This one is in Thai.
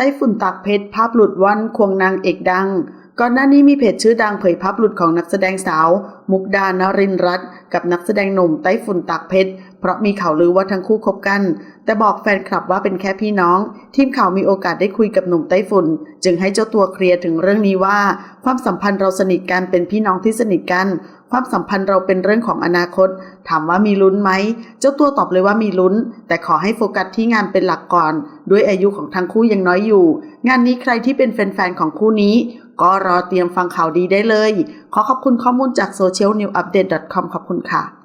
ต้ฝุ่นตากเพชรภาพหลุดวันควงนางเอกดัง ก่อนหน้านี้มีเพจชื่อดังเผยภาพหลุดของนักแสดงสาว มุกดานรินรัตน์กับนักแสดงหนุ่มไต้ฝุ่นตากเพชรเพราะมีข่าวลือว่าทั้งคู่คบกัน แต่บอกแฟนคลับว่าเป็นแค่พี่น้อง ทีมข่าวมีโอกาสได้คุยกับหนุ่มไต้ฝุ่น จึงให้เจ้าตัวเคลียร์ถึงเรื่องนี้ว่า ความสัมพันธ์เราสนิทกันเป็นพี่น้องที่สนิทกัน ความสัมพันธ์เราเป็นเรื่องของอนาคต ถามว่ามีลุ้นไหม เจ้าตัวตอบเลยว่ามีลุ้น แต่ขอให้โฟกัสที่งานเป็นหลักก่อน ด้วยอายุของทั้งคู่ยังน้อยอยู่ งานนี้ใครที่เป็นแฟนๆของคู่นี้ ก็รอเตรียมฟังข่าวดีได้เลย ขอขอบคุณข้อมูลจาก socialnewupdate.com ขอบคุณค่ะ